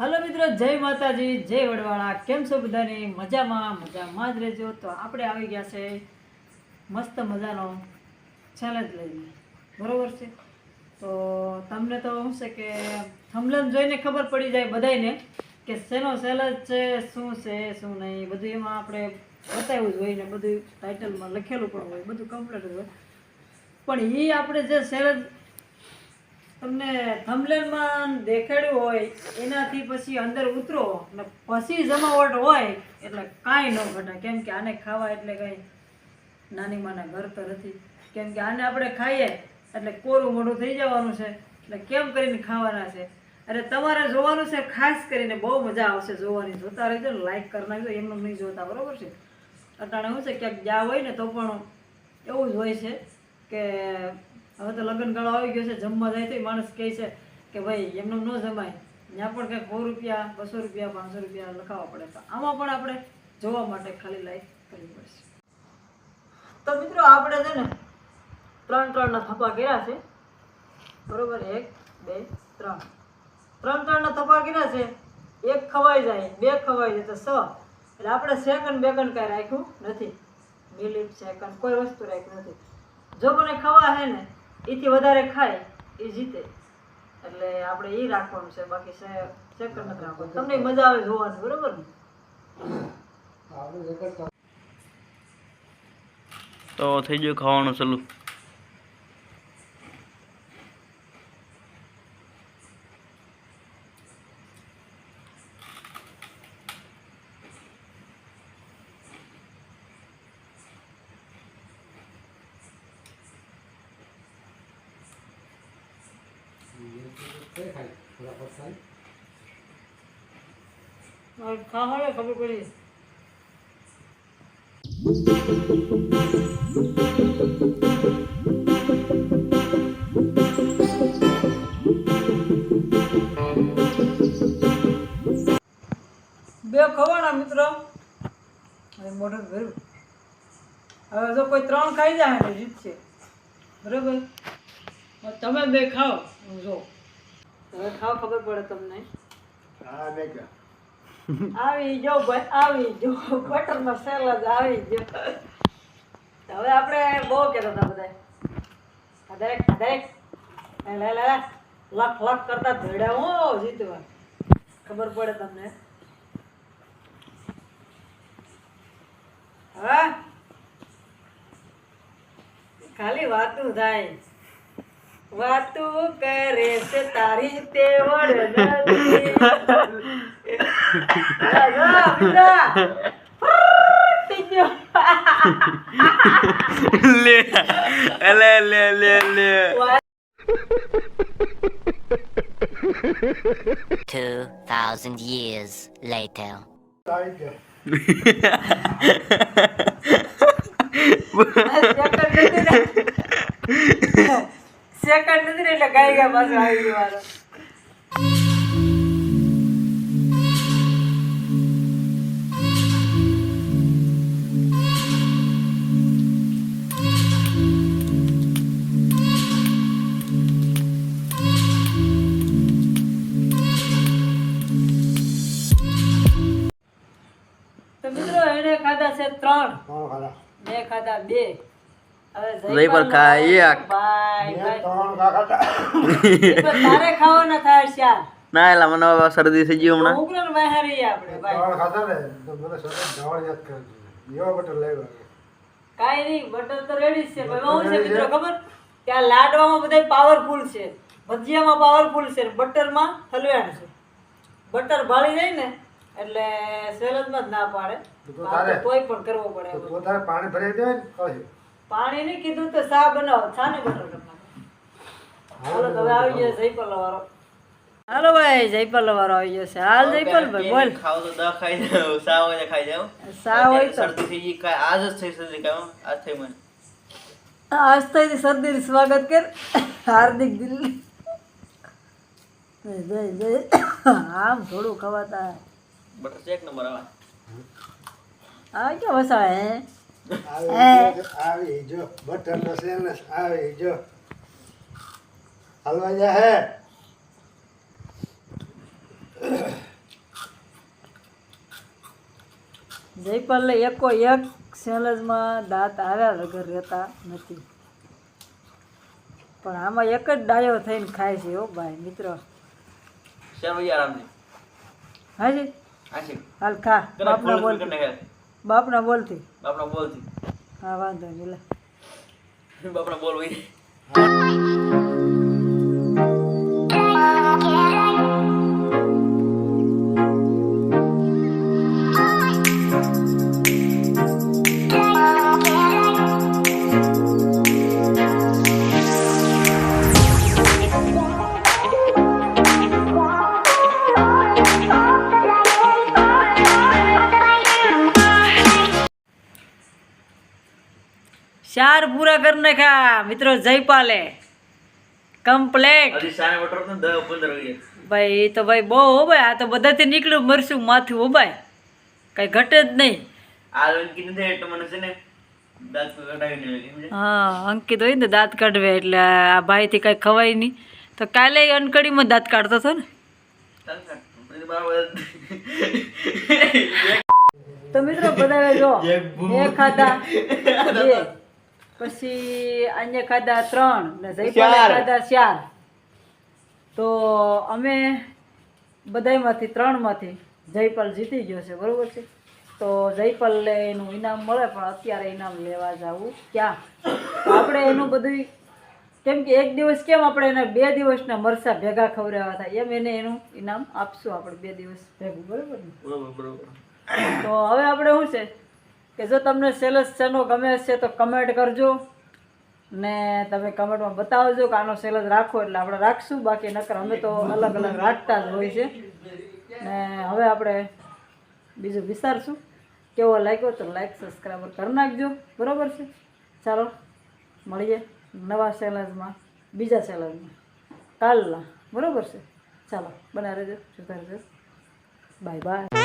Hello મિત્રો, જય માતાજી, જય વડવાળા. કેમ છો બધાની? મજામાં મજામાં જ રહેજો. તો આપણે આવી ગયા છે મસ્ત મજાનો ચેલેન્જ લઈને. બરાબર છે? તો તમને તો શું છે કે થમલન જોઈને ખબર પડી જાય બધાયને કે શેનો ચેલેન્જ છે, શું છે, શું નહીં. બધું એમાં આપણે બતાવ્યું જ હોય ને બધું ટાઇટલમાં લખેલું પણ હોય, બધું કમ્પ્લીટ હોય. પણ એ આપણે જે ચેલેન્જ તમને થમલેનમાં દેખાડ્યું હોય, એનાથી પછી અંદર ઉતરો ને પછી જમાવટ હોય, એટલે કાંઈ ન ઘટે. કેમ કે આને ખાવા એટલે કંઈ નાની માના ઘર તો નથી. કેમ કે આને આપણે ખાઈએ, એટલે કોરું મોઢું થઈ જવાનું છે. એટલે કેમ કરીને ખાવાના છે? અરે તમારે જોવાનું છે, ખાસ કરીને બહુ મજા આવશે જોવાની. જોતા રહેજો ને લાઈક કરી નાખજો, એમનું નહીં જોતા, બરાબર છે? અટાણે શું છે, ક્યાંક જ્યાં હોય ને તો પણ એવું જ હોય છે કે હવે તો લગ્ન ગાળો આવી ગયો છે, જમવા જાય તો માણસ કહે છે કે ભાઈ, એમનું ન જમાય. ત્યાં પણ કંઈક સો રૂપિયા, બસો રૂપિયા, પાંચસો રૂપિયા લખાવવા પડે. તો આમાં પણ આપણે જોવા માટે ખાલી લાઈફ કરવી પડશે. તો મિત્રો, આપણે છે ને ત્રણ ત્રણના થપ્પા કર્યા છે. બરોબર? એક, બે, ત્રણ. ત્રણ ત્રણના થપ્પા કર્યા છે. એક ખવાઈ જાય, બે ખવાઈ જાય, તો સ. એટલે આપણે સેકન્ડ બેકન્ડ કાંઈ રાખ્યું નથી. મિલિટ, સેકન્ડ, કોઈ વસ્તુ રાખ્યું નથી. જો મને ખવા હે ને એથી વધારે ખાય એ જીતે. એટલે આપણે એ રાખવાનું છે બાકી ચક્કર નથી રાખવાનું તમને મજા આવે જોવાની બરોબર ને? તો થઈ ગયું ખાવાનું ચાલુ હવે બે ખવાના મિત્રો. મોઢું ભર્યું. હવે જો કોઈ ત્રણ ખાઈ જાય ને જીતશે. બરાબર? તમે બે ખાઓ. જો હવે ખાઓ ખબર પડે તમને. આવી જો આવી જો બટર મસાલા જ આવી જો હવે આપણે બહુ કહેતા હતા બધા. દરેક દરેક. લે લે લખ લખ કરતા ધડે હું જીતવા. ખબર પડે તમને. હા ખાલી વાતું થાય. વાતું કરે છે તારી તેવડ નથી જા, જા, બીજા. થઈ ગયો. લે લે લે લે લે Two thousand years later. Second નથી એટલે ગાઈ ગયા પાછો આવી ગયો વારો. તો મિત્રો એને ખાધા છે ત્રણ. મેં ખાધા બે. હવે પર ખાય એક. થાય ના એલા મને હવે શરદી થઈ ગઈ હમણાં. ઉકલો ને બહાર આપણે ભાઈ કાંઈ નહીં બટર તો રેડી જ છે. ભાઈ બહુ છે મિત્રો ખબર? કે આ લાડવામાં બધા પાવરફુલ છે. ભજીયામાં પાવરફુલ છે બટરમાં હલવાણ છે. બટર ભાળી જાય ને એટલે સેલદમાં જ ના પાડે. તોય પણ કરવો પડે. પાણી ભરી દે ને કહે પાણી નહીં કીધું તો સા બનાવો છા ને બટર કરી હાલો હવે આવી ગયો જયપાલ વાળો. હાલો ભાઈ જયપાલ વાળો આવી ગયો છે. હાલ જયપાલ ભાઈ બોલ. ખાવ તો ખાઈ જાવ સા ખાઈ જાવ સા હોય તો શરદી થઈ ગઈ કાંઈ આજ જ થઈ શરદી આજ થઈ મને. આજ શરદી સ્વાગત કર. હાર્દિક દિલ્હી. જય જય આમ થોડું ખવાતા. બટર ચેક એક નંબર આવે. આ ક્યાં વસાવે હે? આવી જો બટન એકો એક સેલજમાં દાંત આવ્યા વગર રહેતા નથી. પણ આમાં એક જ ડાયો થઈને ખાય છે હો ભાઈ મિત્રો. હાજી? હાલ ખા બાપના બોલ. બાપના બોલથી? બાપના બોલથી. હા વાંધો નહીં લે. બાપના બોલ હોય. ચાર પૂરા કરી નાખ્યા. મિત્રો જયપાલે કમ્પ્લેટ ભાઈ એ તો ભાઈ બહુ હો ભાઈ. આ તો બધાથી નીકળ્યું મરશું માથું હો ભાઈ. કઈ ઘટે જ નહીં. આ અંકિત નથી એટલે મને છે ને દાંત કઢાવીને લેવી સમજે હા અંકિત હોય ને દાંત કાઢવે એટલે આ ભાઈથી કાંઈ ખવાય નહીં. તો કાલે અનકડીમાં દાંત કાઢતો હતો ને. તો મિત્રો બધા જો એક ખાધા બે. પછી અન્ય ખાધા ત્રણ ને જયપાલે ખાધા ચાર. તો અમે બધામાંથી ત્રણમાંથી જયપાલ જીતી ગયો છે બરોબર છે? તો જયપાલને એનું ઇનામ મળે પણ અત્યારે ઇનામ લેવા જવું ક્યાં? આપણે એનું બધું કેમ કે એક દિવસ કેમ આપણે એને બે દિવસના મરસા ભેગા ખવડાવ્યા હતા એમ એને એનું ઇનામ આપશું આપણે બે દિવસ ભેગું બરોબર બરોબર. તો હવે આપણે શું છે? કે જો તમને સેલસ ચેનો ગમે છે તો કમેન્ટ કરજો ને તમે કમેન્ટમાં બતાવજો કે આનો સેલસ રાખો એટલે આપણે રાખશું. બાકી નકર અમે તો અલગ અલગ રાખતા જ હોય છે. ને હવે આપણે બીજું વિચારશું. કેવો લાગ્યો તો લાઈક સબસ્ક્રાઈબર કરી નાખજો. બરાબર છે? ચાલો, મળીએ નવા સેલસમાં, બીજા સેલસમાં. કાલના. બરાબર છે? ચાલો બના રહેજો. રહેજો બાય બાય